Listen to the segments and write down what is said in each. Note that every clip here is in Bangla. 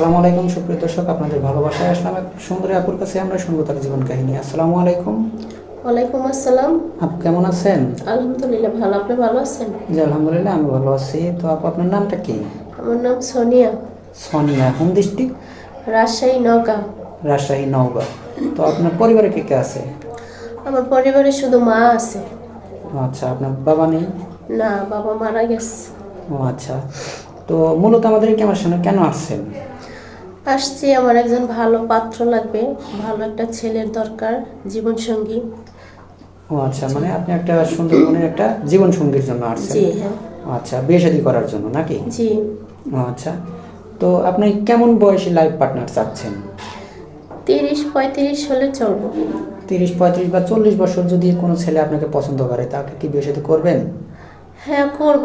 আসসালামু আলাইকুম সুপ্রিয় দর্শক আপনাদের ভালোবাসায় আসলাম এক সুন্দরী আপুর কাছে। আমরা শুনব তার জীবন কাহিনী। আসসালামু আলাইকুম। ওয়ালাইকুম আসসালাম। আপু কেমন আছেন? আলহামদুলিল্লাহ ভালো। আপনি ভালো আছেন? জি আলহামদুলিল্লাহ আমি ভালো আছি। তো আপু আপনার নামটা কি? আমার নাম Sonia. Sonia home district? Rajshahi Naogaon. Rajshahi Naogaon. তো আপনার পরিবারে কে কে আছে? আমার পরিবারে শুধু মা আছে। আচ্ছা আপনার বাবা নেই? না বাবা মারা গেছে। ও আচ্ছা। তো মূলত আমাদের ক্যামেরার সামনে কেন আসছেন? আসছি আমার একজন ভালো পাত্র লাগবে ভালো একটা ছেলের দরকার জীবনসঙ্গী। ও আচ্ছা মানে আপনি একটা সুন্দর মনের একটা জীবন সঙ্গীর জন্য আসছেন। জি হ্যাঁ। আচ্ছা বিয়ে শাদী করার জন্য নাকি? জি। ও আচ্ছা তো আপনি কেমন বয়সী লাইফ পার্টনার চাচ্ছেন? তিরিশ পঁয়ত্রিশ হলে চলবো। তিরিশ পঁয়ত্রিশ বা চল্লিশ বছর যদি কোনো ছেলে আপনাকে পছন্দ করে তাকে কি বিয়ে সাথে করবেন? হ্যাঁ করব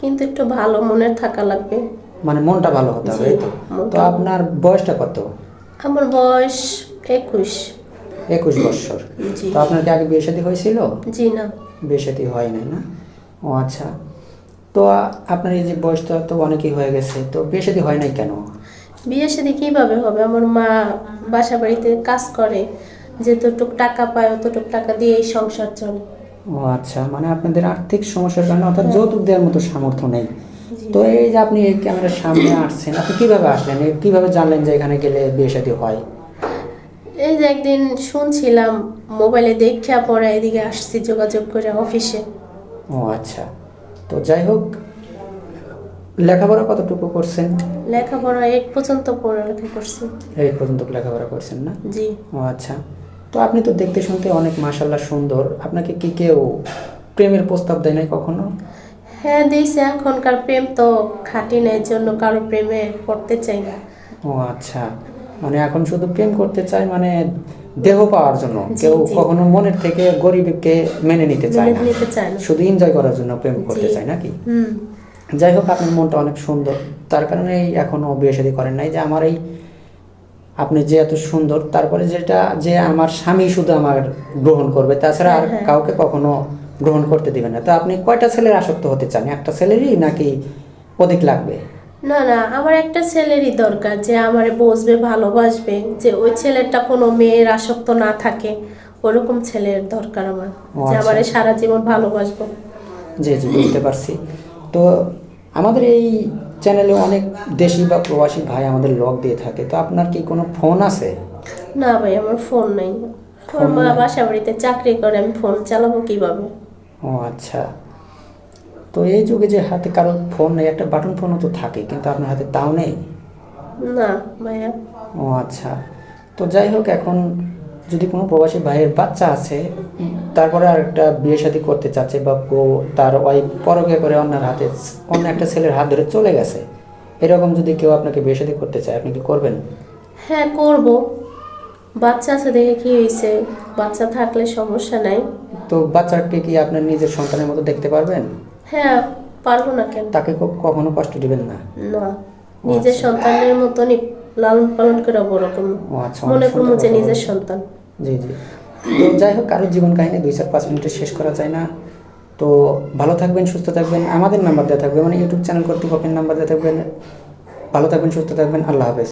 কিন্তু একটু ভালো মনের থাকা লাগবে। মানে মনটা ভালো হতে হবে তো। তো আপনার বয়সটা কত? আমার বয়স একুশ। একুশ বছর। জি। তো আপনার কি আগে বিয়ে শাদী হয়েছিল? জি না। বিয়ে শাদী হয় নাই না? ও আচ্ছা। তো আপনার এই যে বয়সটা তো অনেকই হয়ে গেছে তো বিয়ে শাদী হয় নাই কেন? বিয়ে সাথে কীভাবে হবে? আমার মা বাসা বাড়িতে কাজ করে যেতটুক টাকা পায় অতটুক টাকা দিয়েই সংসার চলে। ও আচ্ছা মানে আপনাদের আর্থিক সমস্যার কারণে অর্থাৎ যৌতুক দেওয়ার মতো সামর্থ্য নেই। তো এই যে আপনি এই ক্যামেরার সামনে আসছেন আপনি কীভাবে আসলেন? কীভাবে জানলেন যে এখানে গেলে বিয়ে শাদী হয়? এই যে একদিন শুনছিলাম মোবাইলে দেখা পরে এদিকে আসছি যোগাযোগ করে অফিসে। ও আচ্ছা। তো যাই হোক লেখাপড়া কতটুকু করছেন? লেখাপড়া এইট পর্যন্ত পড়ালেখা করছি। এই পর্যন্ত লেখাপড়া করছেন না? জি। ও আচ্ছা। তো আপনি তো দেখতে শুনতে অনেক মাসাল্লাহ সুন্দর। আপনাকে কি কেউ প্রেমের প্রস্তাব দেয় নাই কখনো? হ্যাঁ দিয়েছে এখনকার প্রেম তো খাটি নেই জন্য কারও প্রেমে পড়তে চাই না। ও আচ্ছা মানে এখন শুধু প্রেম করতে চায় মানে দেহ পাওয়ার জন্য কেউ কখনো মনের থেকে গরিবকে মেনে নিতে চায় না। নিতে চায় না। শুধু এনজয় করার জন্য প্রেম করতে। চায় নাকি? হুম। যাই হোক আপনার মনটা অনেক সুন্দর। তার কারণেই এখনও বিয়ে শাদী করেন নাই যে আমার এই আপনি যে এত সুন্দর তারপরে যেটা যে আমার স্বামী শুধু আমার গ্রহণ করবে তাছাড়া আর হ্যাঁ, হ্যাঁ। কাউকে কখনো গ্রহণ করতে দিবেন না। তো আপনি কয়টা ছেলের আসক্ত হতে চান? একটা ছেলেরই নাকি অধিক লাগবে? না না আমার একটা ছেলেরই দরকার যে আমারে বসবে ভালোবাসবে যে ওই ছেলেটা কোনো মেয়ের আসক্ত না থাকে। ওরকম ছেলের দরকার আমার যে আচ্ছা। আমারে সারা জীবন ভালোবাসবো। জি জি বুঝতে পারছি। তো আমাদের এই চ্যানেলে অনেক দেশি বা প্রবাসী ভাই আমাদের লগ দিয়ে থাকে। তো আপনার কি কোনো ফোন আছে? না ভাই আমার ফোন নাই। আমার মা বাসা বাড়িতে চাকরি করে আমি ফোন চালাবো কীভাবে? ও আচ্ছা। তো এই যুগে যে হাতে কারও ফোন নেই একটা বাটন ফোনও তো থাকে কিন্তু আপনার হাতে তাও নেই? না ভাইয়া। ও আচ্ছা। তো যাই হোক এখন যদি কোনো প্রবাসী ভাইয়ের বাচ্চা আছে তারপরে আর একটা বিয়ে শাদী করতে চাচ্ছে বা তার ওয়াইফ পরকে করে অন্যের হাতে অন্য একটা ছেলের হাত ধরে চলে গেছে এরকম যদি কেউ আপনাকে বিয়ে শাদী করতে চায় আপনি কি করবেন? হ্যাঁ করব। বাচ্চা আছে দেখে কি হয়েছে বাচ্চা থাকলে সমস্যা নাই। তো বাচ্চাকে কি আপনার নিজের সন্তানের মতো দেখতে পারবেন? হ্যাঁ পারব না কেন? তাকে কখনো কষ্ট দিবেন না? না। নিজের সন্তানের মতনই লালন পালন করে বড় করব আচ্ছা মনে করব যে নিজের সন্তান। জি জি। তো যাই হোক কারোর জীবন কাহিনী দুই চার পাঁচ মিনিটে শেষ করা যায় না। তো ভালো থাকবেন সুস্থ থাকবেন। আমাদের নাম্বার দেওয়া থাকবে মানে ইউটিউব চ্যানেল কর্তৃপক্ষের নাম্বার দেওয়া থাকবেন ভালো থাকবেন সুস্থ থাকবেন। আল্লাহ হাফেজ।